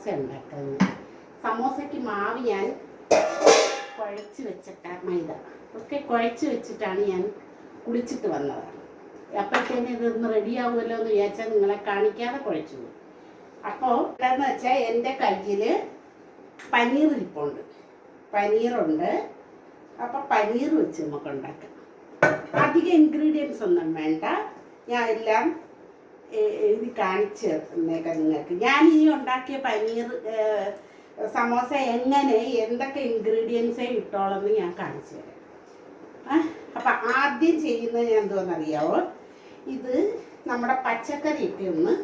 സമോസ ഉണ്ടാക്കുന്നത് സമോസയ്ക്ക് മാവ് ഞാൻ കുഴച്ച് വെച്ചിട്ട മൈദ. ഒക്കെ കുഴച്ച് വെച്ചിട്ടാണ് ഞാൻ കുളിച്ചിട്ട് വന്നത്. അപ്പോഴത്തേന് ഇതൊന്ന് റെഡിയാവുമല്ലോ എന്ന് വിചാരിച്ചാൽ നിങ്ങളെ കാണിക്കാതെ കുഴച്ചു പോയി. അപ്പോൾ എന്താണെന്ന് വെച്ചാൽ എന്റെ കയ്യിൽ പനീർ ഇരിപ്പുണ്ട്. പനീറുണ്ട്. അപ്പോൾ പനീർ വെച്ച് നമുക്ക് ഉണ്ടാക്കാം. അധികം ഇൻഗ്രീഡിയൻസ് ഒന്നും വേണ്ട. ഞാൻ എല്ലാം എഴുതി കാണിച്ച് തന്നേക്കാം നിങ്ങൾക്ക്. ഞാൻ ഈ ഉണ്ടാക്കിയ പനീർ സമോസ എങ്ങനെ എന്തൊക്കെ ഇൻഗ്രീഡിയൻസേ ഇട്ടോളെന്ന് ഞാൻ കാണിച്ചു തരാം. അപ്പം ആദ്യം ചെയ്യുന്നത് ഞാൻ എന്തോന്നറിയാവോ? ഇത് നമ്മുടെ പച്ചക്കറി ഇട്ട് ഒന്ന്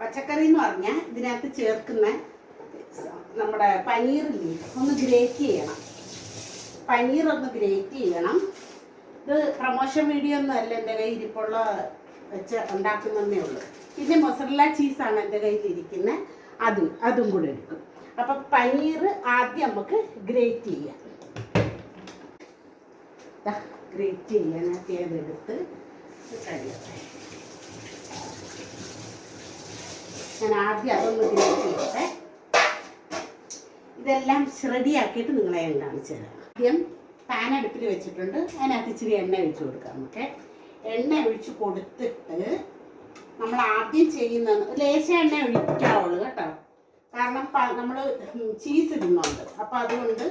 പച്ചക്കറി എന്ന് പറഞ്ഞാൽ ഇതിനകത്ത് ചേർക്കുന്ന നമ്മുടെ പനീറില്ലേ ഒന്ന് ഗ്രേറ്റ് ചെയ്യണം. പനീർ ഒന്ന് ഗ്രേറ്റ് ചെയ്യണം. ഇത് പ്രൊമോഷൻ വീഡിയോ ഒന്നും അല്ല എന്റെ കയ്യിൽ ഇരിപ്പുള്ള വെച്ച് ഉണ്ടാക്കുന്നതേ ഉള്ളൂ. പിന്നെ മൊസറല്ല ചീസാണ് എന്റെ കയ്യിൽ ഇരിക്കുന്നത് അതും അതും കൂടെ എടുക്കും അപ്പം പനീർ ആദ്യം നമുക്ക് ഗ്രേറ്റ് ചെയ്യാം. ഗ്രേറ്റ് ചെയ്യാനായിട്ട് ഏതെടുത്ത് ഞാൻ ആദ്യം അതൊന്ന് ഗ്രേറ്റ് ചെയ്യട്ടെ. ഇതെല്ലാം റെഡിയാക്കിയിട്ട് നിങ്ങളെ ഞാൻ കാണിച്ചു തരാം ആദ്യം പാൻ അടുപ്പിൽ വെച്ചിട്ടുണ്ട്. അതിനകത്ത് ഇച്ചിരി എണ്ണ ഒഴിച്ച് കൊടുക്കാം. നമുക്ക് എണ്ണ ഒഴിച്ച് കൊടുത്തിട്ട് നമ്മൾ ആദ്യം ചെയ്യുന്ന ലേശം എണ്ണ ഒഴിക്കാവുള്ളൂ കേട്ടോ. കാരണം നമ്മൾ ചീസ് ഇടുന്നുണ്ട്. അപ്പം അതുകൊണ്ട്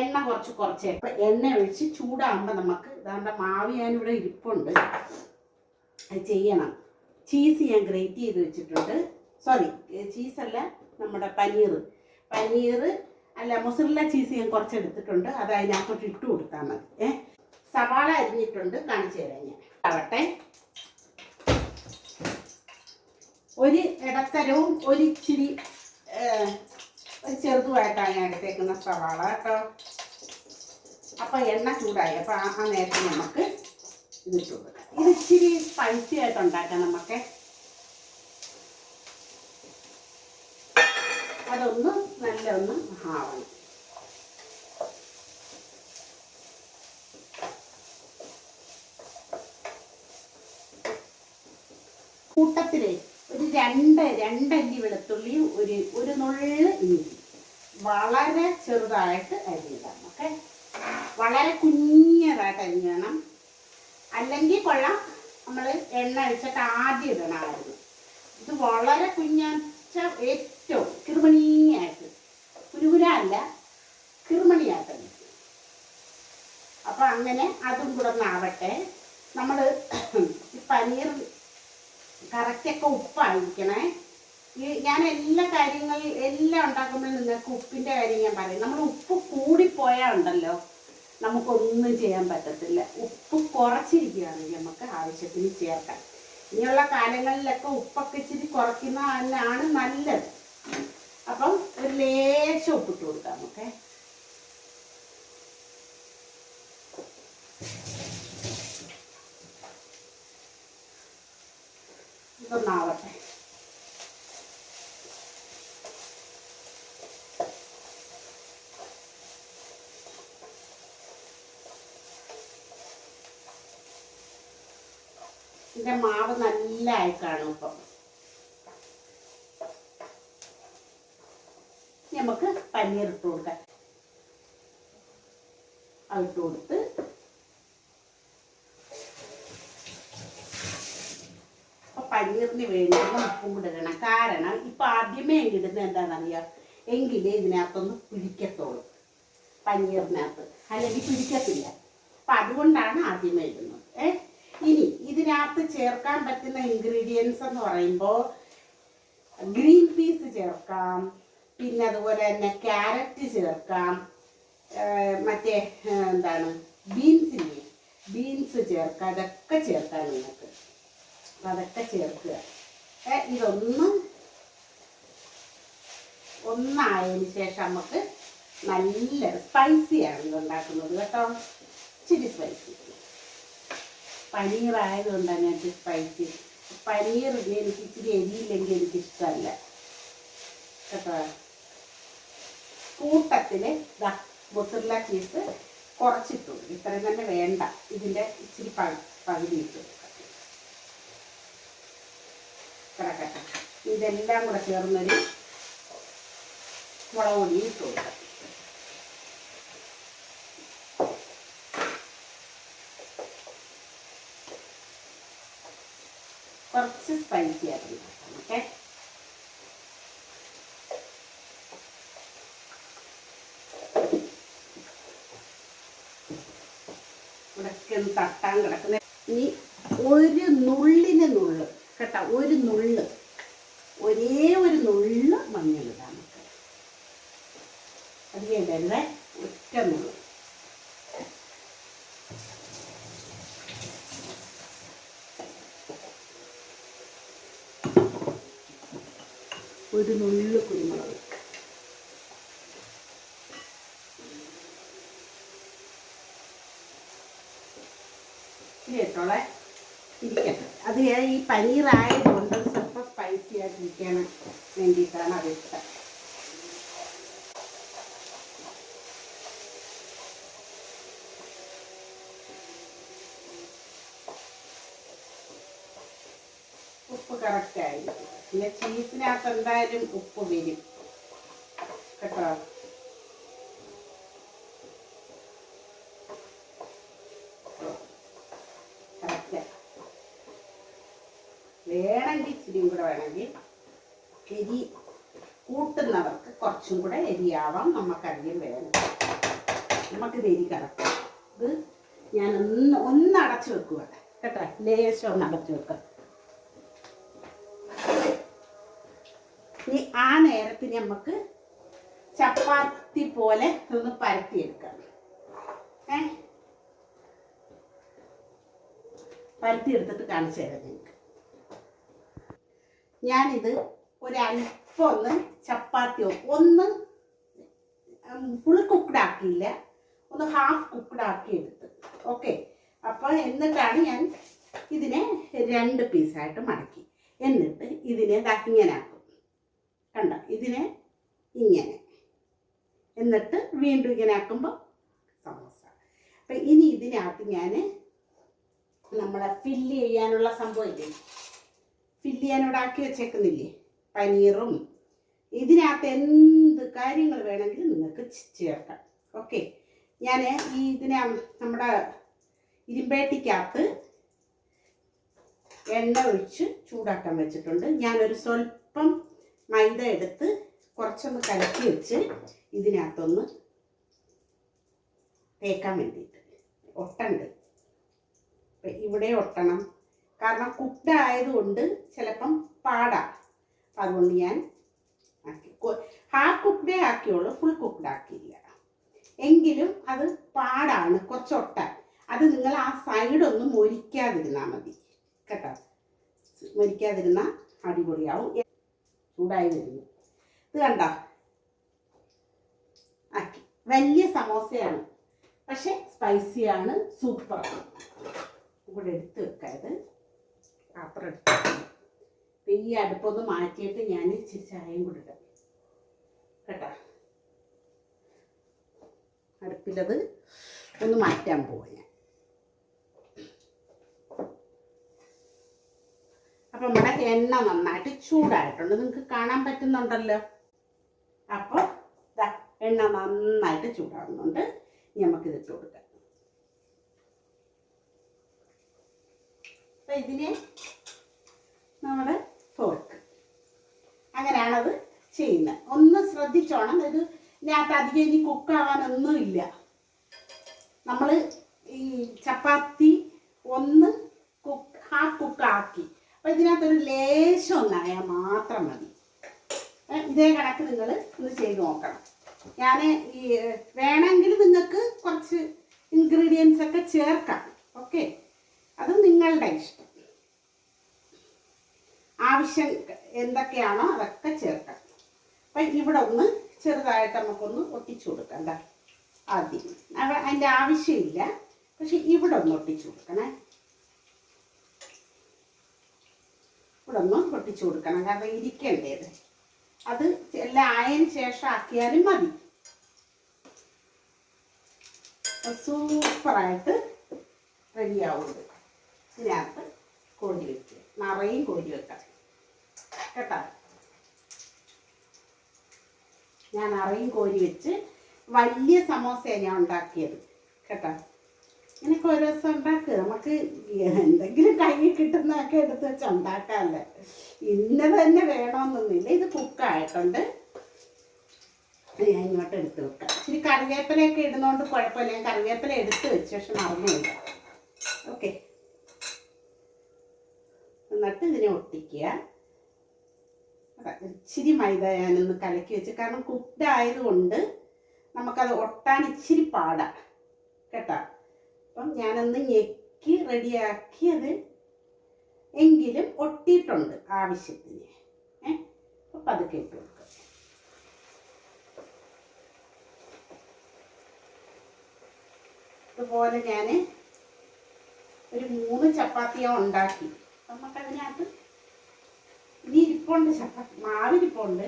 എണ്ണ കുറച്ച് കുറച്ച്. അപ്പം എണ്ണ ഒഴിച്ച് ചൂടാകുമ്പോൾ നമുക്ക് ഇതാണ്ട് മാവ് ഞാനിവിടെ ഇരിപ്പുണ്ട്. അത് ചെയ്യണം. ചീസ് ഞാൻ ഗ്രേറ്റ് ചെയ്ത് വെച്ചിട്ടുണ്ട്. സോറി ചീസല്ല നമ്മുടെ പനീർ പനീർ അല്ല മുസറില്ല ചീസ് ഞാൻ കുറച്ച് എടുത്തിട്ടുണ്ട്. അത് അതിനകത്തോട്ട് ഇട്ട് കൊടുത്താൽ മതി. ഏഹ് സവാള അരിഞ്ഞിട്ടുണ്ട്. കാണിച്ചു തരാം ഞാൻ. ആവട്ടെ ഒരു ഇടത്തരവും ഒരു ഇച്ചിരി ചെറുതുമായിട്ടാണ് ഞാൻ എടുത്തേക്കുന്ന സവാള കേട്ടോ. അപ്പോൾ എണ്ണ ചൂടായി. അപ്പൊ ആ നേരത്തെ നമുക്ക് ഇതിട്ട് കൊടുക്കാം. ഇത് ഇച്ചിരി സ്പൈസി ആയിട്ട് ഉണ്ടാക്കാം നമുക്ക്. അതൊന്ന് നല്ല ഒന്ന് ആവണം കൂട്ടത്തിൽ ഒരു രണ്ട് രണ്ടല്ലി വെളുത്തുള്ളി ഒരു ഒരു നുള്ള് ഇഞ്ചി. വളരെ ചെറുതായിട്ട് അരിയിടാം ഓക്കെ? വളരെ കുഞ്ഞതായിട്ട് അരിഞ്ഞണം അല്ലെങ്കിൽ കൊള്ളാം നമ്മൾ എണ്ണ ഒഴിച്ചിട്ട് ആദ്യം ഇടണമായിരുന്നു ഇത് വളരെ കുഞ്ഞച്ച ഏറ്റവും കിറുമണിയായിട്ട് കുരുകുര അല്ല കിറുമണിയായിട്ട് അപ്പം അങ്ങനെ അതും കൂടെ ഒന്നാവട്ടെ നമ്മൾ ഈ പനീർ കറക്റ്റൊക്കെ ഉപ്പായിരിക്കണേ. ഞാൻ എല്ലാ കാര്യങ്ങളും എല്ലാം ഉണ്ടാക്കുമ്പോൾ നിങ്ങൾക്ക് ഉപ്പിന്റെ കാര്യം ഞാൻ പറയും. നമ്മൾ ഉപ്പ് കൂടിപ്പോയാൽ ഉണ്ടല്ലോ. നമുക്കൊന്നും ചെയ്യാൻ പറ്റത്തില്ല. ഉപ്പ് കുറച്ചിരിക്കുകയാണെങ്കിൽ നമുക്ക് ആവശ്യത്തിന് ചേർക്കാം ഇനിയുള്ള കാലങ്ങളിലൊക്കെ ഉപ്പൊക്കെ ഇച്ചിരി കുറയ്ക്കുന്ന തന്നെയാണ് നല്ലത്. അപ്പം ഒരു ലേശം ഉപ്പിട്ട് കൊടുക്കാം നമുക്ക്. ഇതൊന്നാവട്ടെ ഇതിന്റെ മാവ് നല്ല ആയി കാണും ഇപ്പം. നമുക്ക് പനീർ ഇട്ട് കൊടുക്കാം. അതിട്ട് കൊടുത്ത് പനീറിന് വേണ്ടി ഉപ്പും ഇടണം. കാരണം ഇപ്പൊ ആദ്യമേ ഇടുന്നത് എന്താണെന്നറിയാം? എങ്കിലേ ഇതിനകത്തൊന്ന് പിടിക്കത്തുള്ളൂ. പനീറിനകത്ത്. അല്ലെങ്കിൽ പിടിക്കത്തില്ല. അപ്പൊ അതുകൊണ്ടാണ് ആദ്യമേ ഇടുന്നത്. ഏ? ഇനി ഇതിനകത്ത് ചേർക്കാൻ പറ്റുന്ന ഇൻഗ്രീഡിയൻസ് എന്ന് പറയുമ്പോൾ ഗ്രീൻ പീസ് ചേർക്കാം. പിന്നെ അതുപോലെ തന്നെ ക്യാരറ്റ് ചേർക്കാം. മറ്റേ എന്താണ് ബീൻസ് ഇല്ലേ? ബീൻസ് ചേർക്കുക അതൊക്കെ ചേർക്കാം നിങ്ങൾക്ക്. അതൊക്കെ ചേർക്കുക. ഇതൊന്ന് ഒന്നായതിന് ശേഷം നമുക്ക് നല്ല സ്പൈസിയാണ് ഇത് ഉണ്ടാക്കുന്നത് കേട്ടോ. ഇച്ചിരി സ്പൈസി പനീറായതുകൊണ്ടാണ് എനിക്ക് സ്പൈസി പനീർ എനിക്ക് ഇച്ചിരി എരിയില്ലെങ്കിൽ എനിക്ക് ഇഷ്ടമല്ല കേട്ടോ? കൂട്ടത്തിൽ ഇതാ മൊസറില്ല ചീസ് കുറച്ചിട്ടു ഇത്രയും തന്നെ വേണ്ട. ഇതിന്റെ ഇച്ചിരി പ പകുതി ഇട്ടു കൊടുക്കാം. കിടക്കട്ടെ ഇതെല്ലാം കൂടെ ചേർന്നൊരു മുളക് പൊടി ഇട്ട് കൊടുക്കാം. സ്പൈസി ആയിട്ട് ഓക്കെ? ഇവിടെയൊക്കെ ഒന്ന് തട്ടാൻ കിടക്കുന്ന. ഇനി ഒരു നുള്ളിന് നുള്ള് കേട്ടോ ഒരു നുള്ള്. ഒരേ ഒരു നുള്ള് മഞ്ഞൾ ഇടാം നമുക്ക് അധികം ഇടരുതേ ഒറ്റ നുള്ള്. ഒരു നുള്ളു കുരുമുളക്. കേട്ടോളെ ഇരിക്കട്ടെ. അത് ഈ ഈ പനീറായതുകൊണ്ട് സ്വല്പം സ്പൈസി ആയിട്ടിരിക്കാൻ വേണ്ടിയിട്ടാണ് അത് ഇഷ്ടം പിന്നെ ചീസിനകത്ത് എന്തായാലും ഉപ്പ് വരും. കേട്ടോ? വേണമെങ്കിൽ ഇച്ചിരിയും കൂടെ വേണമെങ്കിൽ എരി കൂട്ടുന്നവർക്ക് കുറച്ചും കൂടെ എരിയാവാം. നമുക്കധികം വേണം നമുക്കിത് എരി കിടക്കാം ഇത് ഞാൻ ഒന്ന് ഒന്ന് അടച്ചു വെക്കുക കേട്ടോ? ലേശം ഒന്ന് അടച്ചു വെക്കുക ആ നേരത്തിന് നമുക്ക് ചപ്പാത്തി പോലെ ഒന്ന് പരത്തിയെടുക്കാം. ഏ? പരത്തിയെടുത്തിട്ട് കാണിച്ചു തരാം നിങ്ങൾക്ക്. ഞാനിത് ഒരല്പം ഒന്ന് ചപ്പാത്തി ഒന്ന് ഫുൾ കുക്ക്ഡ് ആക്കിയില്ല. ഒന്ന് ഹാഫ് കുക്ക്ഡ് ആക്കി എടുത്ത് ഓക്കെ? അപ്പോൾ എന്നിട്ടാണ് ഞാൻ ഇതിനെ രണ്ട് പീസായിട്ട് മടക്കി. എന്നിട്ട് ഇതിനെ ഇതാക്കി ഇങ്ങനെ ആക്കും. കണ്ട? ഇതിനെ ഇങ്ങനെ. എന്നിട്ട് വീണ്ടും ഇങ്ങനെ ആക്കുമ്പോൾ സമോസ. അപ്പം ഇനി ഇതിനകത്ത് ഞാൻ നമ്മളെ ഫില്ല് ചെയ്യാനുള്ള സംഭവം ഇല്ലേ? ഫില്ല് ചെയ്യാൻ ഇവിടെ ആക്കി വെച്ചേക്കുന്നില്ലേ? പനീറും. ഇതിനകത്ത് എന്ത് കാര്യങ്ങൾ വേണമെങ്കിലും നിങ്ങൾക്ക് ചേർക്കാം. ഓക്കെ ഞാൻ ഈ ഇതിനെ നമ്മുടെ ഇരുമ്പേട്ടിക്കകത്ത് എണ്ണ ഒഴിച്ച് ചൂടാക്കാൻ വെച്ചിട്ടുണ്ട്. ഞാനൊരു സ്വല്പം മൈദ എടുത്ത് കുറച്ചൊന്ന് കലക്കി വെച്ച് ഇതിനകത്തൊന്ന് തേക്കാൻ വേണ്ടിയിട്ട്. ഒട്ടണ്ട്. ഇവിടെ ഒട്ടണം. കാരണം കുക്ക്ഡ് ആയതുകൊണ്ട് ചിലപ്പം പാടാം. അപ്പം അതുകൊണ്ട് ഞാൻ ആക്കി. ഹാഫ് കുക്ക്ഡേ ആക്കിയുള്ളൂ ഫുൾ കുക്ക്ഡ് ആക്കിയില്ല. എങ്കിലും അത് പാടാണ് കുറച്ച് ഒട്ടാൻ. അത് നിങ്ങൾ ആ സൈഡൊന്നും മൊരിക്കാതിരുന്നാൽ മതി. കേട്ടോ? മൊരിക്കാതിരുന്നാൽ അടിപൊളിയാവും. ചൂടായി വരുന്നു ഇത് കണ്ടോ? ആക്കി. വലിയ സമോസയാണ്. പക്ഷെ സ്പൈസിയാണ് സൂപ്പറാണ് ഇവിടെ എടുത്ത് വെക്കാത് പാത്രം എടുത്ത് ഈ അടുപ്പൊന്ന് മാറ്റിയിട്ട് ഞാൻ ഇച്ചിരി ചായയും കൂടെ ഇടാം. കേട്ടോ? അടുപ്പിലത് ഒന്ന് മാറ്റാൻ പോവാ ഞാൻ. അപ്പം നമ്മുടെ എണ്ണ നന്നായിട്ട് ചൂടായിട്ടുണ്ട്. നിങ്ങൾക്ക് കാണാൻ പറ്റുന്നുണ്ടല്ലോ. അപ്പോൾ എണ്ണ നന്നായിട്ട് ചൂടാവുന്നുണ്ട്. ഇനി നമുക്കിത് ഇട്ട് കൊടുക്കാം. അപ്പം ഇതിനെ നമ്മുടെ ഫോർക്ക് അങ്ങനെയാണത് ചെയ്യുന്നത്. ഒന്ന് ശ്രദ്ധിച്ചോണം. ഇത് ഇതിനകത്ത് അധികം ഇനി കുക്കാവാനൊന്നുമില്ല നമ്മൾ ഈ ചപ്പാത്തി ഒന്ന് കുക്ക് ഹാഫ് കുക്കാക്കി അപ്പം ഇതിനകത്തൊരു ലേശം ഒന്നായാൽ മാത്രം മതി. ഇതേ കണക്ക് നിങ്ങൾ ഒന്ന് ചെയ്ത് നോക്കണം. ഞാൻ ഈ വേണമെങ്കിൽ നിങ്ങൾക്ക് കുറച്ച് ഇൻഗ്രീഡിയൻസ് ഒക്കെ ചേർക്കാം. ഓക്കെ? അത് നിങ്ങളുടെ ഇഷ്ടം. ആവശ്യം എന്തൊക്കെയാണോ അതൊക്കെ ചേർക്കാം. അപ്പം ഇവിടെ ഒന്ന് ചെറുതായിട്ട് നമുക്കൊന്ന് ഒട്ടിച്ചു കൊടുക്കാം. ആദ്യം. അതിന്റെ ആവശ്യമില്ല. പക്ഷെ ഇവിടെ ഒന്ന് ഒട്ടിച്ചു കൊടുക്കണേ. ഇവിടെ ഒന്ന് ഒട്ടിച്ചു കൊടുക്കണം. കാരണം ഇരിക്കേണ്ടത് അത് എല്ലാം ആയതിനു ശേഷം ആക്കിയാലും മതി. സൂപ്പറായിട്ട് റെഡിയാവുന്നത് ഇതിനകത്ത് കോരി വെക്കുക. നിറയും കോരി വെക്കാം. കേട്ടോ? ഞാൻ അറിയും കോരി വെച്ച് വലിയ സമോസയാണ് ഞാൻ ഉണ്ടാക്കിയത്. കേട്ടോ? ഇങ്ങനെയൊക്കെ ഓരോ ദിവസം ഉണ്ടാക്കുക നമുക്ക് എന്തെങ്കിലും കയ്യിൽ കിട്ടുന്നതൊക്കെ എടുത്ത് വെച്ച് ഉണ്ടാക്കാമല്ലേ ഇന്നത് തന്നെ വേണമെന്നൊന്നുമില്ല ഇത് കുക്കായിട്ടുണ്ട് ഞാൻ ഇങ്ങോട്ട് എടുത്ത് വെക്കാം. ഇച്ചിരി കറിവേപ്പിലയൊക്കെ ഇടുന്നതുകൊണ്ട് കുഴപ്പമില്ല. ഞാൻ കറിവേപ്പില എടുത്ത് വെച്ച് പക്ഷെ മറന്നില്ല ഓക്കെ. എന്നിട്ട് ഇതിനെ ഒട്ടിക്കുക. ഇച്ചിരി മൈദ ഞാനൊന്ന് കലക്കി വെച്ച്. കാരണം കുക്ക്ഡ് ആയതുകൊണ്ട് നമുക്കത് ഒട്ടാൻ ഇച്ചിരി പാടാ. കേട്ടോ? അപ്പം ഞാനൊന്ന് ഞെക്കി റെഡിയാക്കിയത് എങ്കിലും ഒട്ടിയിട്ടുണ്ട് ആവശ്യത്തിന്. ഏ? അപ്പം അതൊക്കെ ഇട്ട് കൊടുക്കാം. ഇതുപോലെ ഞാൻ ഒരു മൂന്ന് ചപ്പാത്തിയാണ് ഉണ്ടാക്കി. നമുക്കതിനകത്ത് ഇനി ഇരിപ്പുണ്ട് ചപ്പാത്തി മാവിരിപ്പുണ്ട്.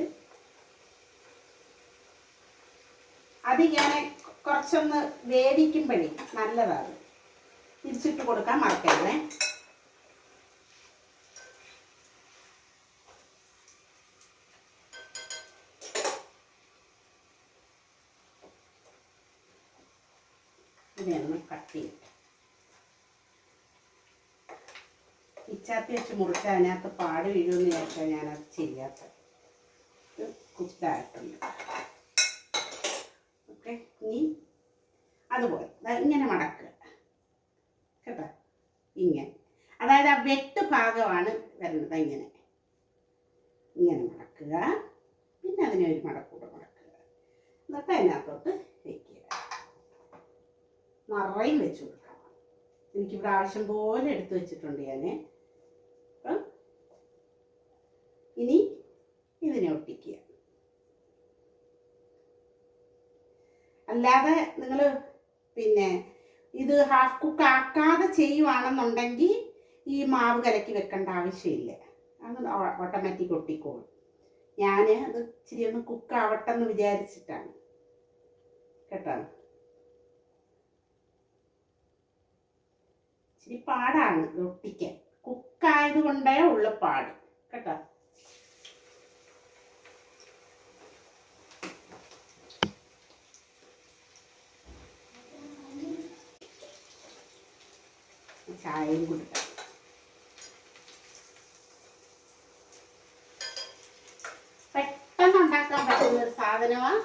അത് ഞാൻ കുറച്ചൊന്ന് വേവിക്കുമ്പോഴേ നല്ലതാണ് തിരിച്ചിട്ട് കൊടുക്കാൻ മറക്കരുതേ. ഇതിനൊന്ന് കട്ട് ചെയ്തിട്ട് ഇച്ചാത്തി വെച്ച് മുറിച്ച് അതിനകത്ത് പാട് വീഴുമെന്ന് വിചാരിച്ചാൽ ഞാനത് ചെയ്യാത്തത്. ഇത് കുക്കായിട്ടുണ്ട് ഓക്കെ ഇനി അതുപോലെ. ഇങ്ങനെ മടക്കുക. കേട്ടോ? ഇങ്ങനെ. അതായത് ആ വെട്ട് ഭാഗമാണ് വരുന്നത്. ഇങ്ങനെ. ഇങ്ങനെ മടക്കുക. പിന്നെ അതിനെ ഒരു മടക്കൂടെ മടക്കുക. എന്നിട്ട് അതിനകത്തോട്ട് വെക്കുക. നിറയും വെച്ച് കൊടുക്കാം എനിക്കിവിടെ ആവശ്യം പോലെ എടുത്ത് വെച്ചിട്ടുണ്ട് ഞാൻ അപ്പം ഇനി ഇതിനെ ഒട്ടിക്കുക. അല്ലാതെ നിങ്ങൾ പിന്നെ ഇത് ഹാഫ് കുക്ക് ആക്കാതെ ചെയ്യുവാണെന്നുണ്ടെങ്കിൽ ഈ മാവ് കലക്കി വെക്കേണ്ട ആവശ്യമില്ല. അത് ഓട്ടോമാറ്റിക് ഒട്ടിക്കോളും. ഞാൻ അത് ഇച്ചിരി ഒന്ന് കുക്ക് ആവട്ടെ എന്ന് വിചാരിച്ചിട്ടാണ്. കേട്ടോ? ഇച്ചിരി പാടാണ് ഒട്ടിക്കാൻ. കുക്കായത് കൊണ്ടേ ഉള്ള പാട്. കേട്ടോ? ചായയും കൊടുക്കാം.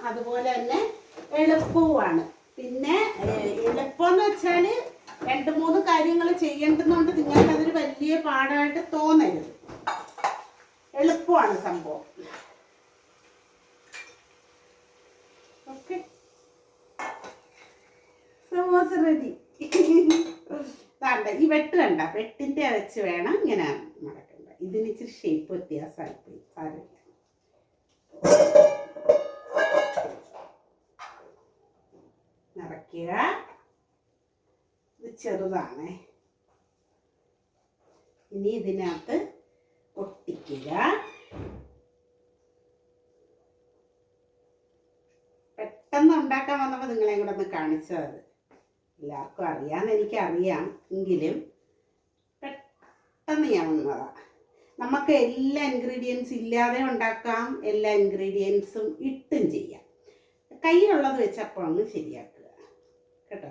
അതുപോലെ തന്നെ എളുപ്പവുമാണ്. പിന്നെ എളുപ്പമെന്ന് വെച്ചാൽ രണ്ട് മൂന്ന് കാര്യങ്ങൾ ചെയ്യേണ്ടതുകൊണ്ട് നിങ്ങൾക്ക് അതൊരു വലിയ പാടായിട്ട് തോന്നരുത്. എളുപ്പമാണ് സംഭവം ഓക്കെ സമോസ റെഡി വേണ്ട ഈ വെട്ട് കണ്ട വെട്ടിന്റെ വെച്ച് വേണം ഇങ്ങനെ മടക്കണ്ട ഇതിന് ഇച്ചിരി ഷേപ്പ് വ്യത്യാസമായിപ്പോയി സാരമില്ല. നിറയ്ക്കുക ഇത് ചെറുതാണേ. ഇനി ഇതിനകത്ത് ഒട്ടിക്കുക. പെട്ടെന്ന് ഉണ്ടാക്കാൻ വന്നപ്പോൾ നിങ്ങളെയും കൂടെ ഒന്ന് കാണിച്ചത് എല്ലാവർക്കും അറിയാമെന്ന് എനിക്കറിയാം. എങ്കിലും പെട്ടെന്ന് ഞാൻ വന്നതാണ് നമുക്ക് എല്ലാ ഇൻഗ്രീഡിയൻസ് ഇല്ലാതെ ഉണ്ടാക്കാം. എല്ലാ ഇൻഗ്രീഡിയൻസും ഇട്ടും ചെയ്യാം. കയ്യിലുള്ളത് വെച്ചപ്പോൾ അങ്ങ് ശരിയാക്കുക. കേട്ടോ?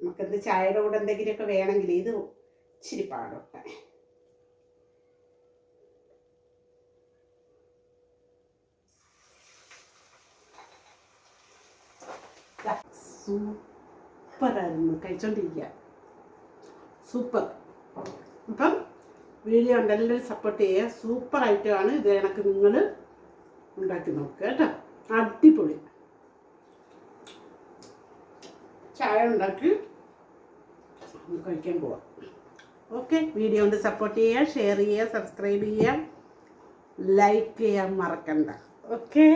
നമുക്കെന്ത് ചായയുടെ കൂടെ എന്തെങ്കിലുമൊക്കെ വേണമെങ്കിൽ ഇത് ഇച്ചിരി പാടോട്ടെ. സൂപ്പറായിരുന്നു കഴിച്ചോണ്ടിരിക്കുക സൂപ്പർ. അപ്പം വീഡിയോ ഉണ്ടെല്ലാം സപ്പോർട്ട് ചെയ്യുക. സൂപ്പർ ഐറ്റമാണ് ഇത് എനിക്ക് നിങ്ങൾ ഉണ്ടാക്കി നോക്കുക കേട്ടോ. അടിപൊളി. ചായ ഉണ്ടാക്കി. കഴിക്കാൻ പോവാം. ഓക്കെ വീഡിയോ കൊണ്ട് സപ്പോർട്ട് ചെയ്യുക ഷെയർ ചെയ്യുക സബ്സ്ക്രൈബ് ചെയ്യുക ലൈക്ക് ചെയ്യാൻ മറക്കണ്ട. ഓക്കെ.